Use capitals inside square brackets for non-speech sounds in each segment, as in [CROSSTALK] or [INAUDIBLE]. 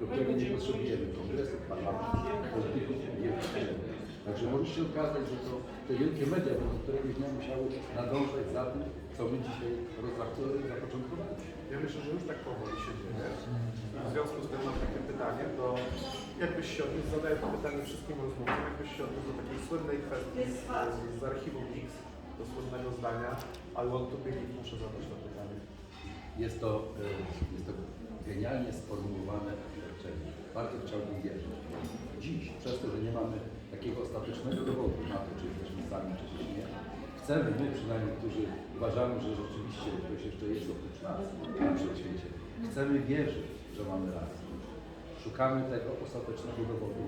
do którego nie potrzebujemy kongresu, parlamentu, polityków, nie Także może się okazać, że to te wielkie media będą któregoś dnia musiały nadążać za tym, co my dzisiaj zapoczątkowaliśmy. Ja myślę, że już tak powoli się dzieje. W związku z tym mam takie pytanie, do jakbyś się odniósł, zadaję to pytanie wszystkim rozmówcom, jakbyś się odniósł do takiej słynnej kwestii z, z archiwum X, do słynnego zdania I want to believe, muszę zadać to pytanie. Jest to, e, jest to genialnie sformułowane. Bardzo chciałbym wierzyć. Dziś, przez to, że nie mamy takiego ostatecznego dowodu na to, czy jesteśmy sami, czy też nie, chcemy, my przynajmniej, którzy uważamy, że rzeczywiście ktoś jeszcze jest oprócz nas na wszechświecie, chcemy wierzyć, że mamy rację. Szukamy tego ostatecznego dowodu,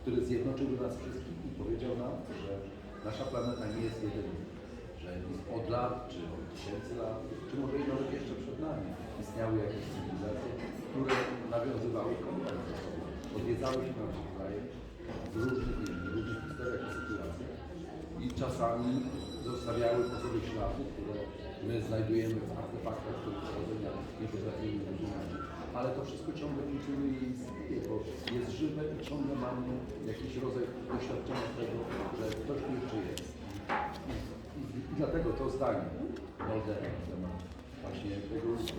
który zjednoczyłby nas wszystkich i powiedział nam, że nasza planeta nie jest jedyna, że od lat, czy od tysięcy lat, czy może nawet jeszcze przed nami istniały jakieś cywilizacje, które nawiązywały kontakt ze sobą, odwiedzały się nawzajem w różnych, nie wiem, w różnych historiach i sytuacjach i czasami zostawiały po sobie ślady, które my znajdujemy w artefaktach, których pochodzenia nie potrafimy rozumieć. Ale to wszystko ciągle funkcjonuje i istnieje, bo jest żywe i ciągle mamy jakiś rodzaj doświadczenia tego, że ktoś tu jeszcze jest. I dlatego to zdanie Moldera na temat właśnie tego, że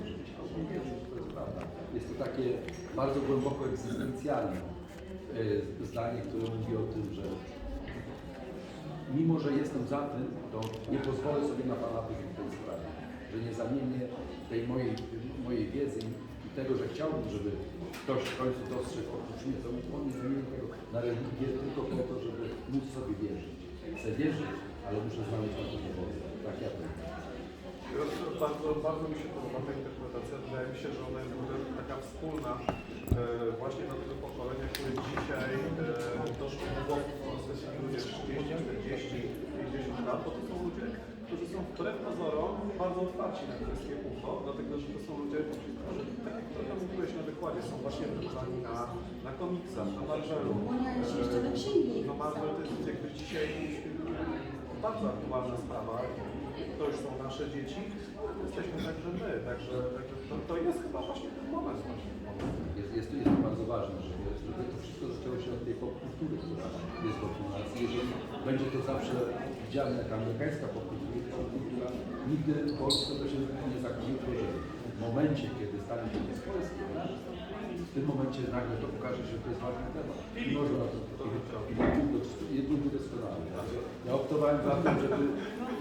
prawda. Jest to takie bardzo głęboko egzystencjalne e, zdanie, które mówi o tym, że mimo że jestem za tym, to nie pozwolę sobie na fanatyzm w tej sprawie, że nie zamienię tej mojej, mojej wiedzy i tego, że chciałbym, żeby ktoś w końcu dostrzegł oprócz mnie, to on nie zamienię tego na religię tylko po to, żeby móc sobie wierzyć. Chcę wierzyć, ale muszę znaleźć na to dowody. Tak ja to Bardzo, bardzo mi się podoba ta interpretacja. Wydaje mi się, że ona jest taka wspólna e, właśnie dla tego pokolenia, które dzisiaj e, doszło do głowy w Polsce, czyli ludzie 30, 40, 50 lat, bo to są ludzie, którzy są wbrew pozorom bardzo otwarci na kwestie UFO, dlatego że to są ludzie, którzy, tak jak trochę mówiłeś na wykładzie, są właśnie wychowani na, na komiksach, na Marvelu. Księgi. No Marvel to jest jakby dzisiaj bardzo aktualna sprawa. To już są nasze dzieci, jesteśmy także my, także, to, to jest chyba właśnie ten moment. Jest, jest, jest to bardzo ważne, żeby, żeby to wszystko zaczęło się od tej popkultury, która jest wokół nas. Jeżeli będzie to zawsze widziane jako amerykańska popkultura, nigdy w Polsce to się nie zakończy, w momencie, kiedy stanie się to swojskie, w tym momencie nagle to pokaże się, że to jest ważny temat. I może na to jedno doskonale. Ja optowałem za tym, żeby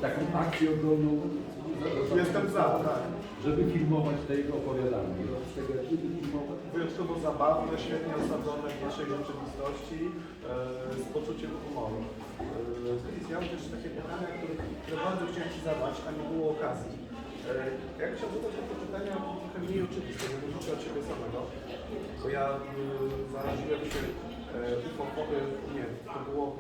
taką akcję obronną Jestem za, tak. żeby filmować te jego opowiadania. I wobec tego, jak żeby filmować, Wyjątkowo zabawne, świetnie osadzone w naszej rzeczywistości, e, z poczuciem humoru. E, ja mam też takie pytania, które, które bardzo chciałem Ci zadać, a nie było okazji. E, Ja chciałbym zadać takie pytania trochę mniej oczywiste, nie dotyczy od Ciebie samego, bo ja e, zaraziłem się UFO, e, nie, to było w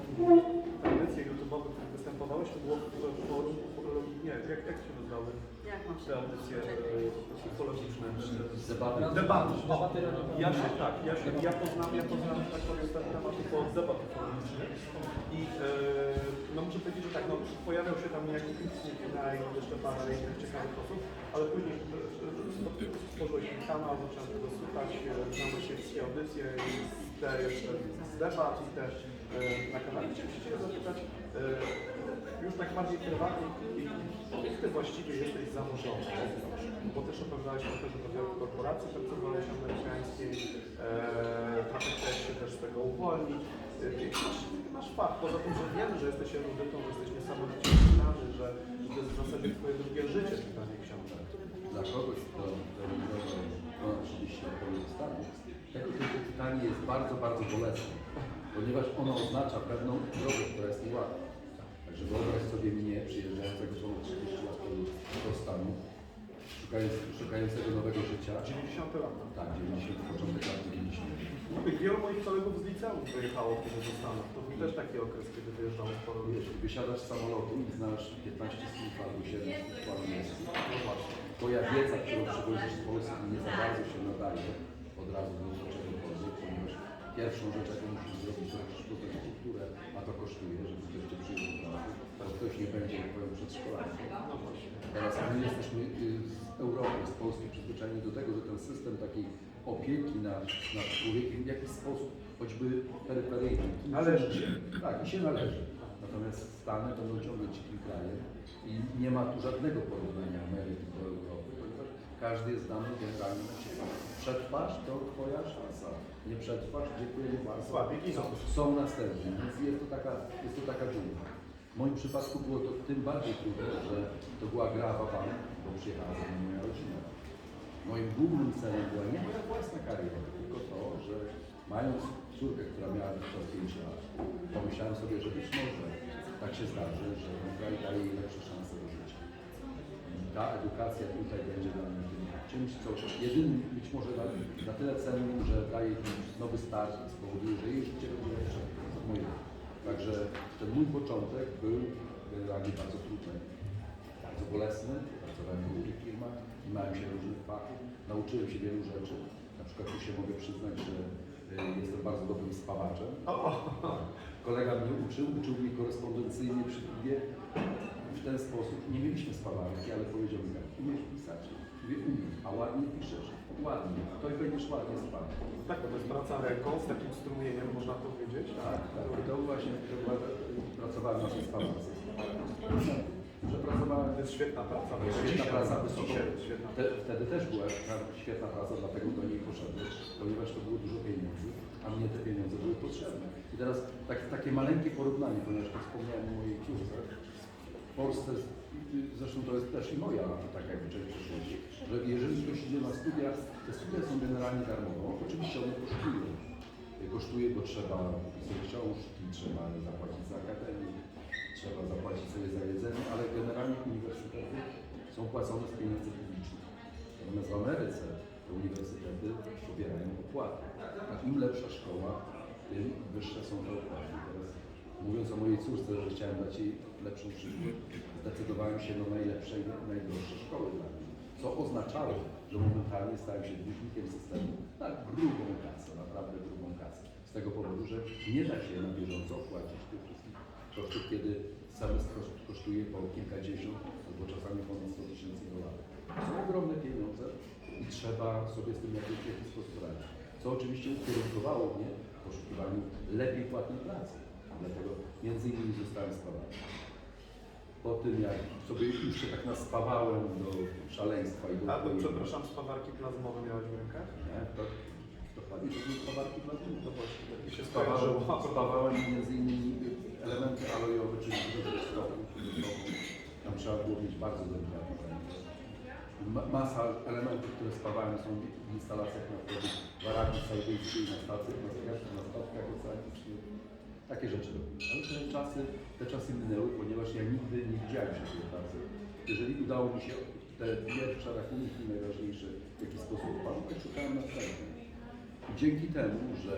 w których występowałeś, to było w forum nie, jak, jak się nazywały Jak mam te audycje e, ufologiczne? debaty. Debaty. Ja się, tak, ja, się, ja poznam, ja poznam, tak powiem, ten temat tylko od debat politycznych. I e, no muszę powiedzieć, że tak, no, pojawiał się tam niejaki Pixnik i jeszcze parę innych ciekawych osób, ale później e, stworzyłeś ten kanał, zacząłem tego słuchać, e, znamy się wszystkie audycje i te jeszcze z debat i też e, na kanale. Chciałem się zapytać, e, już tak bardziej prywatnie, Ty właściwie jesteś zanurzony? Bo też opowiadałeś o tym, że wielu korporacji pracowałeś amerykańskiej, e, trochę chciałeś się też z tego uwolnić. E, masz, masz fach? Poza tym, że wiem, że jesteś erudytą, że jesteś niesamowicie znany, że, że to jest w zasadzie Twoje drugie życie czytanie książek. Dla kogoś, kto 30 lat stanu, tego typu pytanie jest bardzo, bardzo bolesne, ponieważ ono oznacza pewną drogę, która jest niełatwa. Także wyobraź sobie mnie, przyjeżdżającego ponad 30 lat do stanu, szukając, szukającego nowego życia. 90 lat. Tak, 90, początek lat 90. Wielu moich kolegów z liceum wyjechało wtedy do Stanów. To był też taki okres, kiedy wyjeżdżało sporo ludzi. Wysiadasz z samolotu i znasz 15 słów albo 7 słów po angielsku. Twoja wiedza, którą przywozisz z Polski nie za bardzo się nadaje od razu do czegokolwiek, ponieważ pierwszą rzecz, jaką musisz zrobić, to musisz poznać kulturę, a to kosztuje, żeby ktoś cię przyjął do pracy, bo ktoś nie będzie twoim przedszkolankiem. Teraz my jesteśmy y, z Europy, z Polski przyzwyczajeni do tego, że ten system takiej opieki nad, nad człowiekiem w jakiś sposób, choćby peryferyjny. Należy się. Tak, i się należy. Natomiast Stany będą ciągle dzikim krajem i nie ma tu żadnego porównania Ameryki do Europy, każdy jest dany generalnie na siebie. Przetrwasz, to twoja szansa. Nie przetrwasz, dziękuję bardzo. Giną. Są następni, więc jest to taka, jest to taka dżungla. W moim przypadku było to tym bardziej trudne, że to była gra w bo przyjechała ze mną moja rodzina. Moim głównym celem była nie moja własna kariera, tylko to, że mając córkę, która miała wówczas 5 lat, pomyślałem sobie, że być może tak się zdarzy, że kraj daje jej lepsze szanse do ta edukacja tutaj będzie dla mnie tym czymś, co jedynym być może na, na tyle cennym, że daje jej nowy start i spowoduje, że jej życie będzie lepsze od mojego. Także ten mój początek był generalnie bardzo trudny, bardzo bolesny. Pracowałem w różnych firmach, małem się różnych fachów, nauczyłem się wielu rzeczy. Na przykład tu się mogę przyznać, że y, jestem bardzo dobrym spawaczem. Kolega mnie uczył, uczył mnie korespondencyjnie przy piwie w ten sposób. Nie mieliśmy spawarki, ale powiedział mi tak, umiesz pisać? Mówię, umiem, a ładnie piszesz? Ładnie, to i będziesz ładnie spał. Tak, to jest praca ręką z takim strumieniem, można powiedzieć. Tak, tak. To właśnie to była, pracowałem na tej spawarce. Że pracowałem To jest świetna praca. To jest świetna Dzisiaj, praca, wysoko. świetna Te, wtedy też była świetna praca, dlatego do niej poszedłem, ponieważ to było dużo pieniędzy, a mnie te pieniądze były potrzebne. I teraz tak, takie maleńkie porównanie, ponieważ to wspomniałem o mojej córce. W Polsce, zresztą to jest też i moja taka część przyszłości, że jeżeli ktoś idzie na studia, te studia są generalnie darmowe. Oczywiście one kosztują. Kosztuje, bo trzeba pisać książki, trzeba zapłacić za akademię, trzeba zapłacić sobie za jedzenie, ale generalnie uniwersytety są płacone z pieniędzy publicznych. Natomiast w Ameryce te uniwersytety pobierają opłaty. A im lepsza szkoła, tym wyższe są te opłaty. Mówiąc o mojej córce, że chciałem dać jej lepszą przyszłość, zdecydowałem się na najlepsze i najdroższe szkoły dla mnie. Co oznaczało, że momentalnie stałem się dłużnikiem systemu na grubą kasę, naprawdę grubą kasę. Z tego powodu, że nie da się na bieżąco opłacić tych wszystkich kosztów, kiedy semestr koszt- kosztuje po kilkadziesiąt albo czasami ponad 100 tysięcy dolarów. Są ogromne pieniądze i trzeba sobie z tym w jakiś, w jakiś sposób radzić. Co oczywiście ukierunkowało mnie w poszukiwaniu lepiej płatnej pracy. Dlatego między innymi zostałem spawany. Po tym jak sobie już się tak naspawałem do szaleństwa i do... A to, przepraszam, spawarki plazmowe miałeś w rękach? Nie, to dokładnie to były spawarki plazmowe. No właśnie, tak się Spawałem, spawałem między innymi elementy alojowe, czyli stopu. Tam trzeba było mieć bardzo. Ma- Masa elementów, które spawałem są w instalacjach naftowych w Arabii Saudyjskiej, na stacjach, na na statkach oceanicznych. Takie rzeczy robiłem. Ale te czasy, te czasy minęły, ponieważ ja nigdy nie widziałem się w tej pracy. Jeżeli udało mi się te pierwsze rachunki najważniejsze w jakiś sposób opalić, to szukałem następnych. Dzięki temu, że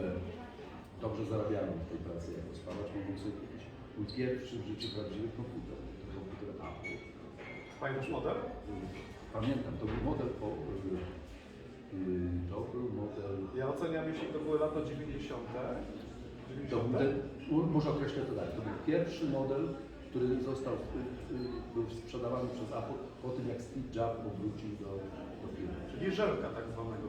dobrze zarabiałem w tej pracy jako spawacz, mogłem sobie kupić mój pierwszy w życiu prawdziwy komputer. To komputer Apple. Pamiętasz model? Pamiętam, to był model po... y, y, To był model... Ja oceniam, jeśli to były lata 90. To był 90. ten, może określę to tak, to był pierwszy model, który został, y, y, był sprzedawany przez Apple po tym, jak Steve Jobs powrócił do, do firmy. Czyli żelka tak zwanego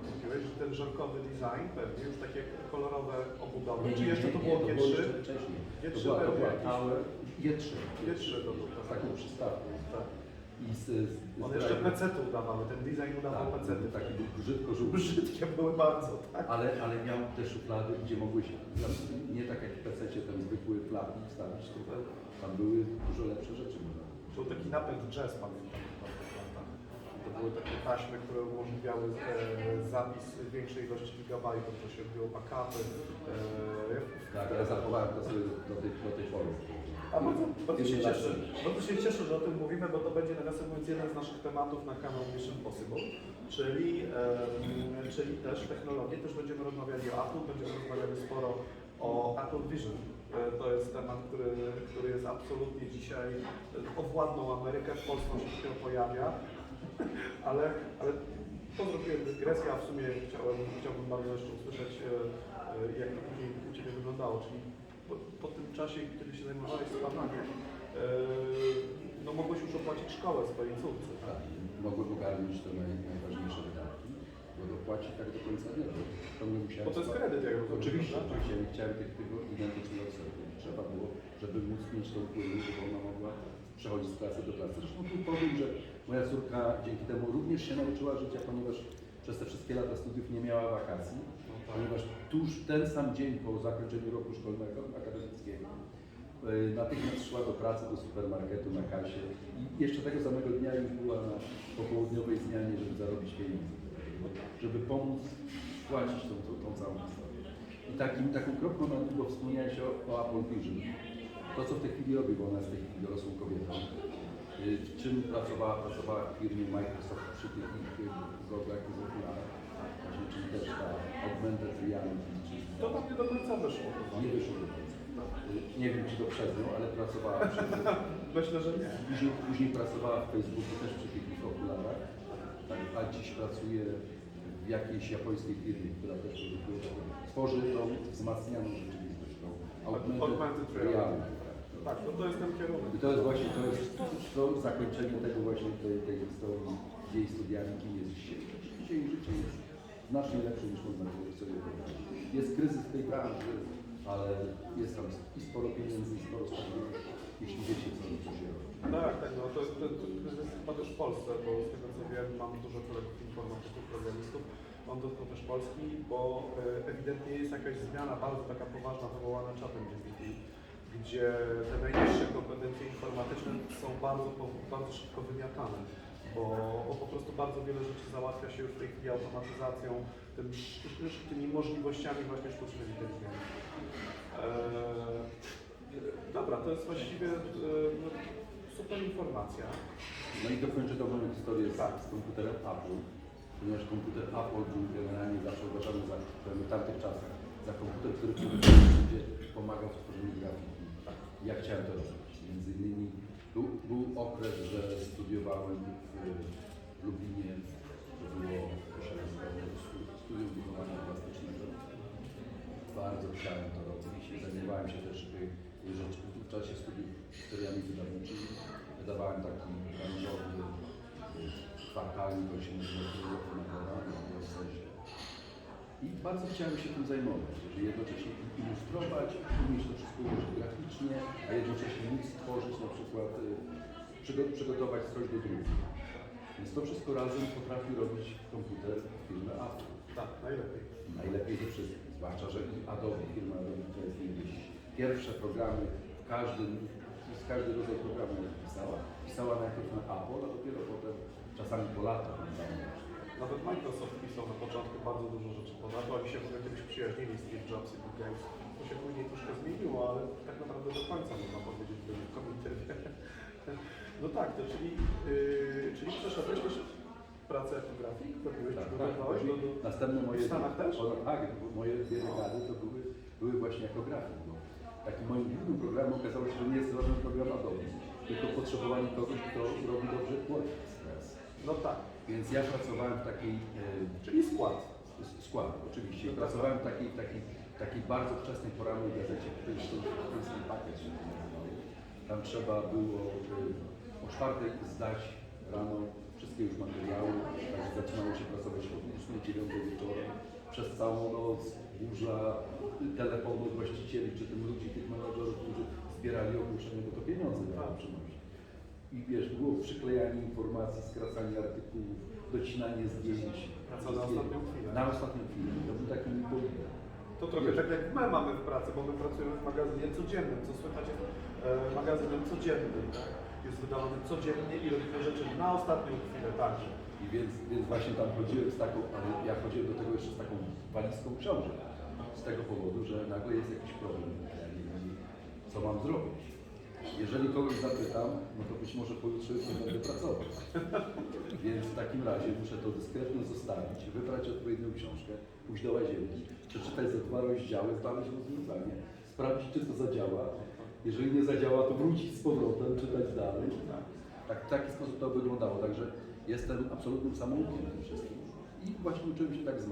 że ten żelkowy design pewnie, takie kolorowe obudowy, czy jeszcze to było to G3? było jeszcze wcześniej. To G3 była, to była pewnie Tower G3. G3 to był. Z taką przystawką. Tak. I z, z, One jeszcze PC-ty udawały, ten design udawał Tak, PC-ty. taki był brzydko żółty. Brzydkie były bardzo, tak? Ale, ale miał te szuflady, gdzie mogłeś, nie tak jak w PC ten zwykły flapik wstawić, tylko tam były dużo lepsze rzeczy. można było. Był taki napęd jazz, pamiętam. w tamtych latach. To były takie taśmy, które umożliwiały e, zapis większej ilości gigabajtów, to się odbyło backupy. E, Tak, ja zachowałem to sobie do tej, do tej pory. A bardzo, bardzo się cieszę, bardzo się cieszę, że o tym mówimy, bo to będzie nawiasem mówiąc jeden z naszych tematów na kanał Mission Possible, czyli, czyli też technologie, też będziemy rozmawiali o Apple, będziemy rozmawiali sporo o Apple Vision. E, To jest temat, który, który jest absolutnie dzisiaj e, owładną Amerykę, w Polsce się pojawia, [LAUGHS] ale, ale to zrobiłem dygresję, a w sumie chciałem, chciałbym bardzo jeszcze usłyszeć, e, jak to później u Ciebie wyglądało, czyli po, po tym czasie, kiedy się zajmowałeś spawaniem, no mogłeś już opłacić szkołę swojej córce, tak? Tak, mogłem ogarnąć te naj, najważniejsze wydatki, bo do płaci tak do końca nie, mnie musiałem... Bo to jest kredyt, jak rozumiem. Oczywiście, prawda? oczywiście, nie chciałem tych, tego identycznego odsetu. Trzeba było, żeby móc mieć tą płynność, żeby ona mogła przechodzić z klasy do klasy. Zresztą tu powiem, że moja córka dzięki temu również się nauczyła życia, ponieważ przez te wszystkie lata studiów nie miała wakacji, No tak. ponieważ tuż ten sam dzień po zakończeniu roku szkolnego akademickiego y, natychmiast szła do pracy, do supermarketu na kasie i jeszcze tego samego dnia już była na popołudniowej zmianie, żeby zarobić pieniądze, żeby pomóc płacić tą, tą, tą całą historię. I takim, taką kropką na długo wspomniałeś o, o Apple Vision. To, co w tej chwili robi, bo ona jest w tej chwili dorosłą kobietą. Y, W czym pracowała? Pracowała w firmie Microsoft przy tych ich goglach i okularach. Właśnie, czyli też ta augmented reality, czyli To tam nie do końca wyszło. nie wyszło do końca. Y, Nie wiem, czy to przez nią, ale pracowała przy tym. [LAUGHS] Myślę, że nie. Później, później pracowała w Facebooku też przy tych ich okularach, tak, a dziś pracuje w jakiejś japońskiej firmie, która też produkuje, tworzy tą wzmacnianą rzeczywistość, tą Augmented augmented reality. Tak, no to jest ten kierunek. I to jest właśnie to, jest to zakończenie tego właśnie tej, tej historii jej studiami, kim jest dzisiaj. Dzisiaj życie jest znacznie lepsze niż można było sobie wyobrazić. Jest kryzys w tej branży, ale jest tam i sporo pieniędzy, i sporo stabilności, jeśli wiecie, co, co się robi. Tak, tak, no to jest, to, to jest chyba też w Polsce, bo z tego co wiem, mam dużo kolegów informatyków, programistów, on dotknął też Polski, bo e, ewidentnie jest jakaś zmiana bardzo taka poważna wywołana czatem GPT, gdzie te najniższe kompetencje informatyczne są bardzo, bardzo szybko wymiatane, bo, bo po prostu bardzo wiele rzeczy załatwia się już w tej chwili automatyzacją, tym, tymi możliwościami właśnie sztucznej inteligencji. Eee, dobra, to jest właściwie e, no, super informacja. No i dokończę tą moją historię z, Tak. z komputerem Apple, ponieważ komputer Apple był generalnie zawsze uważany za, w tamtych czasach, za komputer, który pomagał w tworzeniu grafiki. Ja chciałem to robić. Między innymi był, był okres, że studiowałem w, w Lublinie, to było studium wychowania plastycznego. Bardzo chciałem to robić. Zajmowałem się też w czasie studiów historiami wydawniczymi. Wydawałem taki branżowy y, kwartalnik, to się nazywa na sensie. I bardzo chciałem się tym zajmować, żeby jednocześnie ilustrować, umieć to a jednocześnie móc stworzyć na przykład, y, przygo- przygotować coś do druku. Więc to wszystko razem potrafi robić komputer firmy Apple. Tak, najlepiej. Najlepiej ze wszystkich, zwłaszcza, że i Adobe, firma Adobe to jest niegdyś pierwsze programy w każdym, z każdy rodzaj programu pisała, pisała najpierw na Apple, a dopiero potem, czasami po latach. Nawet Microsoft pisał na początku bardzo dużo rzeczy pod Apple, oni się w ogóle kiedyś przyjaźnili Steve Jobs i Bill Gates. To się później troszkę zmieniło, ale tak naprawdę do końca można powiedzieć, byli w komitywie. [LAUGHS] No tak, to czyli, yy, czyli przeszedłeś też pracę jako grafik? Robiłeś, Tak, tak. przygotowywałeś do, do... Następne moje... W Stanach też? O, tak, moje dwie dekady to były, były właśnie jako grafik. Bo takim moim głównym programem okazało się, że nie jest żaden program Adobe, tylko potrzebowali kogoś, kto robi dobrze WordPress. No tak, Więc ja pracowałem w takiej e, czyli skład. skład, oczywiście. No tak. Pracowałem w takiej, takiej, takiej bardzo wczesnej porannej gazecie, której Polski Pakiet się nazywało. Tam trzeba było y, o czwartej zdać rano wszystkie już materiały, także zaczynało się pracować od 8-9 wieczorem. Przez całą noc burza telefonów właścicieli, czy tym ludzi, tych menadżerów, którzy zbierali ogłoszenia, bo to pieniądze miało przynosić. I wiesz, było przyklejanie informacji, skracanie artykułów, docinanie zdjęć. Na ostatnią chwilę. Na ostatnią chwilę. To był taki. To trochę tak jak my mamy w pracy, bo my pracujemy w magazynie codziennym, co słychać jest e, magazynem codziennym, tak? Jest wydawany codziennie i robimy rzeczy na ostatnią chwilę także. I więc, więc właśnie tam chodziłem z taką, ale ja chodziłem do tego jeszcze z taką walizką książek. Z tego powodu, że nagle jest jakiś problem. Ja nie wiem, co mam zrobić. Jeżeli kogoś zapytam, no to być może pojutrze już nie będę pracował. [LAUGHS] Więc w takim razie muszę to dyskretnie zostawić, wybrać odpowiednią książkę, pójść do łazienki, przeczytać ze dwa rozdziały, znaleźć rozwiązanie, sprawdzić, czy to zadziała. Jeżeli nie zadziała, to wrócić z powrotem, czytać dalej. Tak, w taki sposób to wyglądało. Także jestem absolutnym samoukiem w tym wszystkim. I właśnie uczyłem się tak z.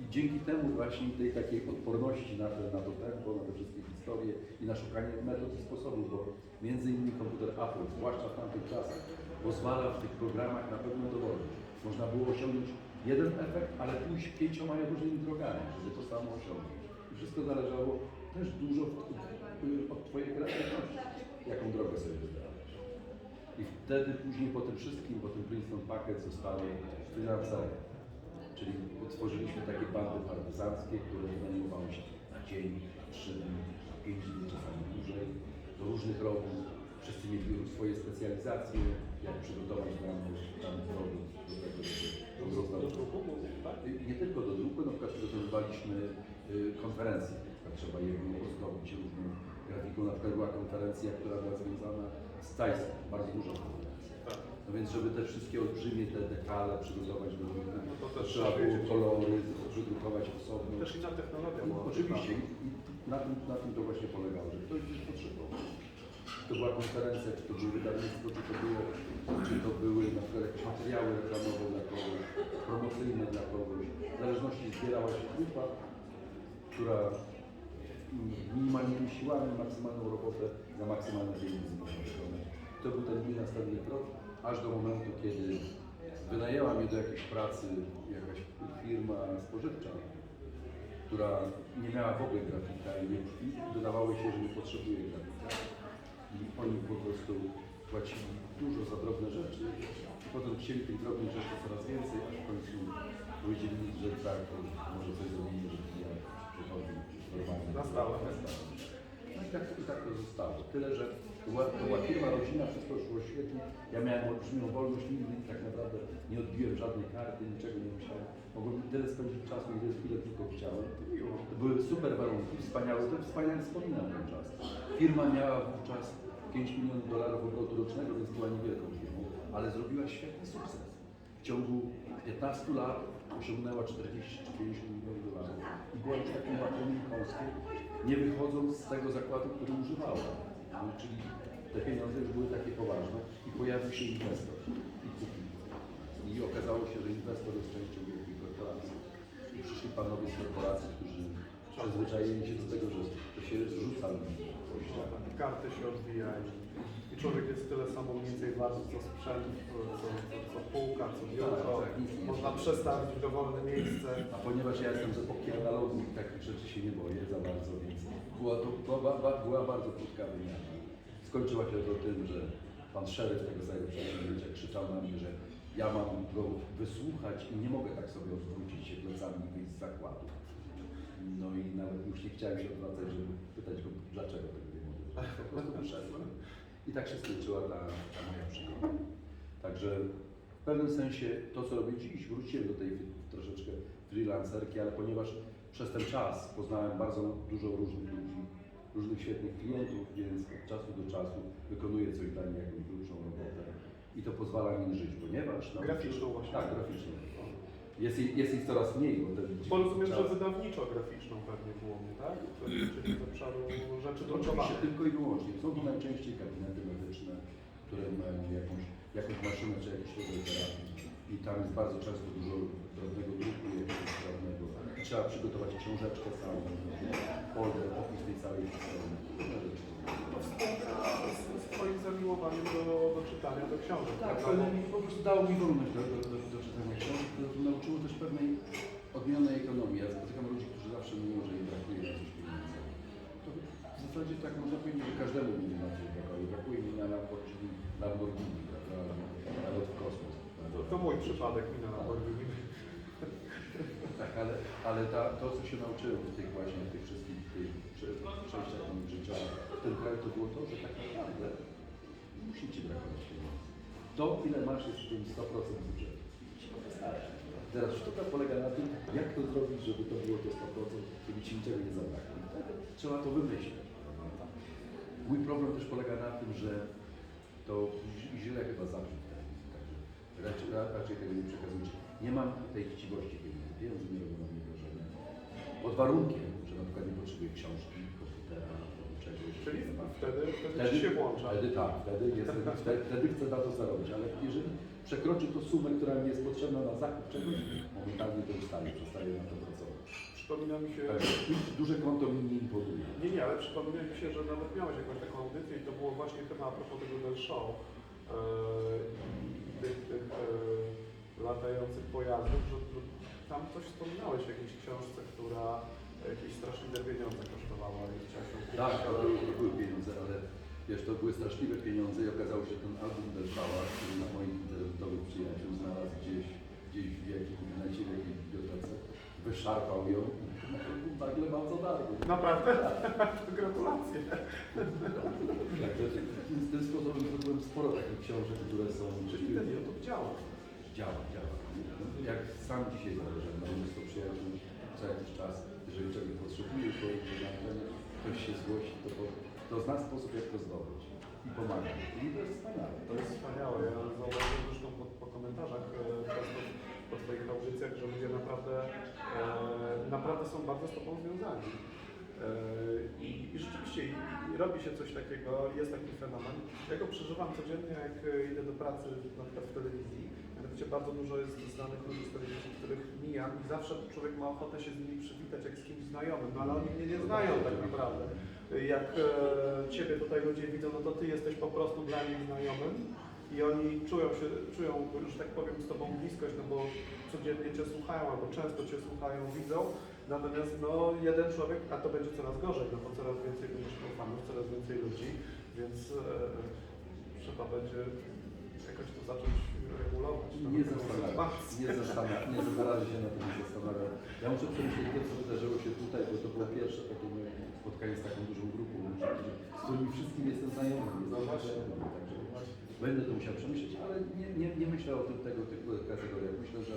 I dzięki temu właśnie tej takiej odporności na, na to tempo, na te wszystkie historie i na szukanie metod i sposobów, bo między innymi komputer Apple, zwłaszcza w tamtych czasach, pozwala w tych programach na pewno dowodzić. Można było osiągnąć jeden efekt, ale pójść pięcioma różnymi drogami, żeby to samo osiągnąć. I wszystko zależało też dużo od Twojej kreatywności, jaką drogę sobie wybrałeś. I wtedy później po tym wszystkim, po tym Princeton Packet zostały freelancery. Czyli utworzyliśmy takie bandy partyzanckie, które zajmowały się na dzień, trzy dni, pięć dni, czasami dłużej, do różnych robót. Wszyscy mieli swoje specjalizacje, jak przygotować dany, dany produkt do tego, żeby Do, do druku, tak? Nie tylko do druku, na przykład przygotowywaliśmy y, konferencje, na trzeba je było ozdobić różną grafiką. Na przykład była konferencja, która była związana z Tyson, bardzo duża konferencja. Tak. No więc, żeby te wszystkie olbrzymie te dekale przygotować do druku, No to też trzeba było kolory wydrukować osobno. Też inna technologia była. Oczywiście i, i na, tym, na tym to właśnie polegało, że ktoś gdzieś potrzebował. Czy to była konferencja, czy to były wydawnictwo, czy to, było, czy to były na przykład jakieś materiały reklamowe dla kogoś, promocyjne dla kogoś. W zależności zbierała się grupa, która minimalnymi siłami, maksymalną robotę za maksymalne pieniądze. To był ten mój następny krok, aż do momentu, kiedy wynajęła mnie do jakiejś pracy jakaś firma spożywcza, która nie miała w ogóle grafika i wydawało się, że nie potrzebuje grafika. I oni po prostu płacili dużo za drobne rzeczy. I potem chcieli tych drobnych rzeczy coraz więcej, aż w końcu powiedzieli mi, że tak, to może coś zrobimy, że ja przychodzę normalnie. Na stałe. No i tak, i tak to zostało. Tyle, że to była, to była firma, rodzina, wszystko szło świetnie. Ja miałem olbrzymią wolność, nigdy tak naprawdę nie odbiłem żadnej karty, niczego nie musiałem. Mogłem tyle spędzić czasu, ile, ile tylko chciałem. To były super warunki, wspaniałe, to wspaniale wspominam ten czas. Firma miała wówczas 5 milionów dolarów obrotu rocznego, więc była niewielką firmą, ale zrobiła świetny sukces. W ciągu 15 lat osiągnęła 40 czy 50 milionów dolarów i była już takim batoniem kąskiem, nie wychodząc z tego zakładu, który używała. No, czyli te pieniądze już były takie poważne i pojawił się inwestor i kupił. I okazało się, że inwestor jest częścią wielkiej korporacji. I przyszli panowie z korporacji, przyzwyczaili się do tego, że to się rzuca Karty się odbija i, człowiek jest tyle samo mniej więcej wart, co sprzęt, co, co, co, półka, co biurko. Tak, tak, Można przestawić w dowolne miejsce. A ponieważ ja jestem i takich rzeczy się nie boję za bardzo, więc była to była, była bardzo krótka wymiana. Skończyła się to tym, że pan szeryf tego całego przedsięwzięcia krzyczał na mnie, że ja mam go wysłuchać i nie mogę tak sobie odwrócić się plecami i wyjść z zakładu. No i nawet już nie chciałem się odwracać, żeby pytać go, dlaczego tego nie mogę. Po prostu [LAUGHS] wyszedłem. I tak się skończyła ta, ta moja przygoda. Także w pewnym sensie to, co robię dziś, wróciłem do tej troszeczkę freelancerki, ale ponieważ przez ten czas poznałem bardzo dużo różnych ludzi, różnych świetnych klientów, więc od czasu do czasu wykonuję coś dla nich, jakąś grubszą robotę i to pozwala mi żyć, ponieważ... Graficzną właśnie. Tak, graficzną. Jest, jej- jest ich coraz mniej, bo Bo rozumiem, czas- że wydawniczo-graficzną pewnie było mnie, tak? Czyli czyli z obszaru rzeczy Oczywiście drukowanych. tylko i wyłącznie. Są to najczęściej gabinety medyczne, które mają jakąś, jakąś maszynę czy jakiś rodzaj terapii. I tam jest bardzo często dużo drobnego druku, jakiegoś drobnego. Trzeba przygotować książeczkę całą, folder, opis tej całej historii. Różne rzeczy. To współgra z, z Twoim zamiłowaniem do, do czytania, do książek. Tak, prawda? ale mi po prostu dało mi wolność do, do, do, do czytania książek. To nauczyło też pewnej odmiennej ekonomii. Ja spotykam ludzi, którzy zawsze mówią, że im brakuje na coś pieniędzy. To w zasadzie tak można powiedzieć, że każdemu będzie na coś brakuje. Brakuje mi na Lamborghini, Lamborghini, prawda? Nawet w kosmos. To, to mój przypadek mi na Lamborghini. Tak, ale, ale ta, to, co się nauczyłem w tych właśnie, w tych wszystkich tych prze- przejściach moich życia w tym kraju, to było to, że tak naprawdę musi Ci brakować pieniędzy. To, ile masz, jest w tym 100% budżetu. Teraz sztuka polega na tym, jak to zrobić, żeby to było to 100%, żeby Ci niczego nie zabrakło. Wtedy Trzeba to wymyślić. Mój problem też polega na tym, że to źle chyba zabrzmi raczej, ra- raczej tego nie przekazujcie. Nie mam tej chciwości pieniędzy, pieniądze nie robią na mnie wrażenia. Pod warunkiem, że na przykład nie potrzebuję książki. Czyli wtedy, wtedy, Wtedy się włącza. Wtedy tak, wtedy, jestem, [LAUGHS] wtedy, wtedy chcę na to zarobić, ale jeżeli przekroczy to sumę, która mi jest potrzebna na zakup czegoś, momentalnie to ustaje, przestaję na to pracować. Przypomina mi się... Także duże konto mi nie imponuje. Nie, nie, ale przypomina mi się, że nawet miałeś jakąś taką audycję i to było właśnie chyba a propos tego Del Show. Yy, tych, tych, yy, latających pojazdów, że że tam coś wspominałeś w jakiejś książce, która jakieś straszliwe pieniądze kosztowała i chciałeś ją kupić. Tak, to były pieniądze, ale wiesz, to były straszliwe pieniądze i okazało się, że ten album Delfała, który na moich internetowych przyjaciół znalazł gdzieś, gdzieś w jakiejś gabinecie, w jakiejś bibliotece, wyszarpał ją i [LAUGHS] nagle mam za darmo. Naprawdę? [LAUGHS] Gratulacje. Także w ten sposób zrobiłem sporo takich książek, które są Czyli ten YouTube działa. Działa, działa. Jak sam dzisiaj zależy, mam mnóstwo przyjaciół co jakiś czas, jeżeli człowiek potrzebuje projektu ktoś się zgłosi, to, to, zna sposób, jak to zdobyć i pomaga. I to jest wspaniałe. To jest wspaniałe. Ja zauważyłem zresztą po, po komentarzach e, po Twoich audycjach, że ludzie naprawdę, e, naprawdę są bardzo z Tobą związani. E, I, I rzeczywiście i, robi się coś takiego, jest taki fenomen. Ja go przeżywam codziennie, jak idę do pracy na przykład w telewizji. Mianowicie bardzo dużo jest znanych ludzi z telewizji, których mijam i zawsze człowiek ma ochotę się z nimi przywitać jak z kimś znajomym, no ale oni mnie nie znają tak naprawdę. Jak e, Ciebie tutaj ludzie widzą, no to Ty jesteś po prostu dla nich znajomym i oni czują się, czują, że tak powiem, z Tobą bliskość, no bo codziennie Cię słuchają albo często Cię słuchają, widzą. Natomiast no, jeden człowiek, a to będzie coraz gorzej, no bo coraz więcej będziesz fanów, coraz więcej ludzi, więc e, trzeba będzie jakoś to zacząć regulować. Nie zastanawiać, nie zastanawiać, nie na razie się na tym nie zastanawiam. Ja muszę przemyśleć to, co wydarzyło się tutaj, bo to było pierwsze takie moje spotkanie z taką dużą grupą ludzi, z którymi wszystkim jestem znajomy. No właśnie. Także będę to musiał przemyśleć, ale nie, nie, nie myślę o tym tego typu kategoriach. Myślę, że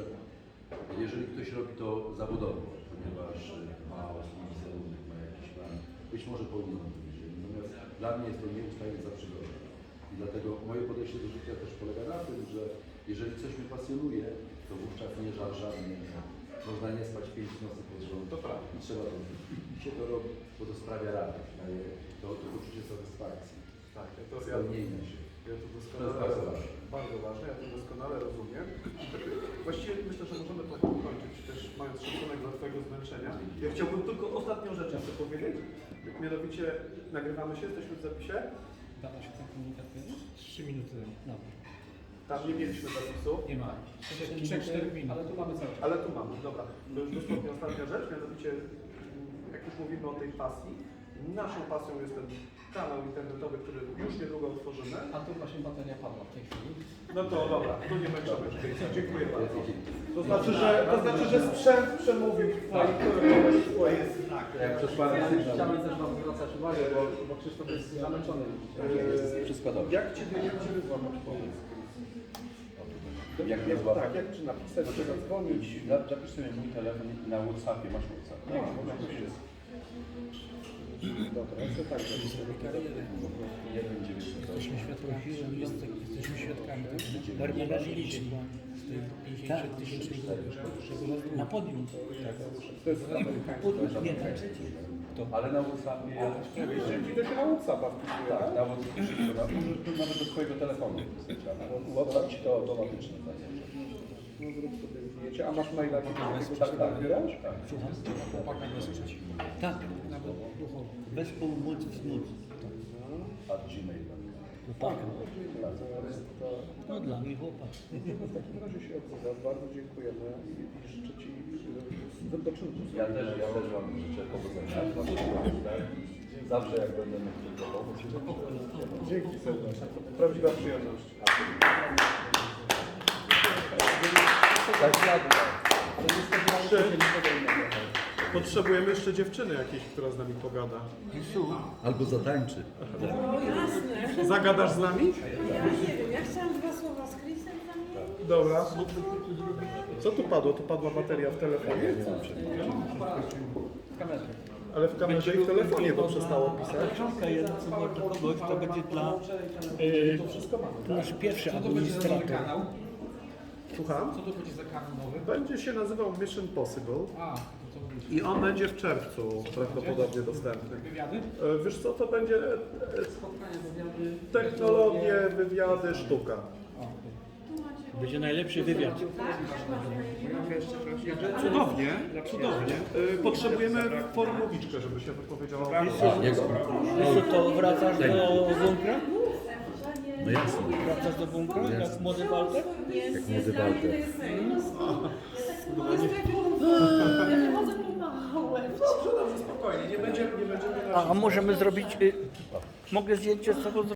jeżeli ktoś robi to zawodowo, ponieważ ma swój wizerunek, ma jakiś plan, być może powinien to wiedzieć. Natomiast dla mnie jest to nieustająca przygoda. I dlatego moje podejście do życia też polega na tym, że jeżeli coś mnie pasjonuje, to wówczas nie żal żadny. Można nie spać pięć nocy pod rząd. To prawda. I trzeba to robić. I się to robi, bo to sprawia radość, daje to, to poczucie satysfakcji, Tak, ja to, ja, spełnienia się. ja to To doskonale jest bardzo ważne. Bardzo ważne, ja to doskonale rozumiem. Właściwie myślę, że możemy to kończyć też mając szacunek dla Twojego zmęczenia. Ja chciałbym tylko ostatnią rzecz jeszcze powiedzieć. Mianowicie nagrywamy się, jesteśmy w zapisie. Dała się ten komunikat kiedy? Trzy minuty temu. Dobra. Tam nie mieliśmy zapisu, Nie ma. 3-4 minuty. Ale tu mamy cały czas. ale tu mamy. Dobra, to już dosłownie ostatnia rzecz, mianowicie mm, jak już mówimy o tej pasji, naszą pasją jest ten kanał internetowy, który już niedługo otworzymy. A tu właśnie bateria padła w tej chwili. No to dobra, to nie męczymy. Dziękuję bardzo. To znaczy, że, to znaczy, że sprzęt przemówił w Jak przesłałem sygnał, Chciałem też Wam zwracać uwagę, bo, bo Krzysztof jest zamęczony. Eee, wszystko dobrze. Jak Ciebie, jak ciebie złamać pomysł? Jak złapać? Tak, jak czy napisać, czy zadzwonić? Zapisz sobie mój telefon na Whatsappie, masz Whatsapp? Nie, może być. Dobra, ja sobie tak. Jesteśmy świadkami, jest- jesteśmy świadkami Barbara Żylicki z tej 50 tysięcznej na podium. To jest Nie, na trzeci. Ale na Whatsappie ja Dzięki to się na Whatsappa wpisuje, Tak, tak? na Whatsappie wszystko, na- tu nawet do swojego telefonu wpisać, a Whatsapp ci to automatycznie. No zrób sobie zdjęcie. A masz maila do tego, Tak, tak, tak, nabierasz? tak. Chłopaka wesprzeć. Tak, nawet duchowo. Wespół Młodych Snut. At gmail.com. Chłopaka. Zaraz to... No dla mnie chłopak. W takim razie się odzywasz. Bardzo dziękujemy i życzę Ci wypoczynku. Ja też, ja też Wam życzę powodzenia. Zawsze jak będę mógł tylko pomóc, Dzięki serdecznie. Prawdziwa przyjemność. Tak. Czy potrzebujemy jeszcze dziewczyny jakiejś, która z nami pogada? Albo zatańczy. O jasne. Zagadasz z nami? Ja nie wiem, ja chciałam dwa słowa z Chrisem zamienić. Dobra. Co tu padło? Tu padła bateria w telefonie? W kamerze. Ale w kamerze i w telefonie to przestało pisać. Książka jedna, co bardzo kogoś, to będzie dla e, nasz pierwszy Co to będzie za nowy administrator. kanał? Słucham? Co to będzie za kanał nowy? Będzie się nazywał Mission Possible i on będzie w czerwcu prawdopodobnie dostępny. Wywiady? E, Wiesz co, to będzie e, technologie, wywiady, sztuka. Będzie najlepszy wywiad. Cudownie, cudownie. E, Potrzebujemy formuliczkę, żeby się wypowiedziała. Wiesz co, to wracasz do bunkra? No jasne. Wracasz do bunkra, jak młody Walter? Jest, młody Walter. nie spokojnie, nie będziemy, nie będziemy A, a możemy zrobić... Y, mogę zdjęcie z tego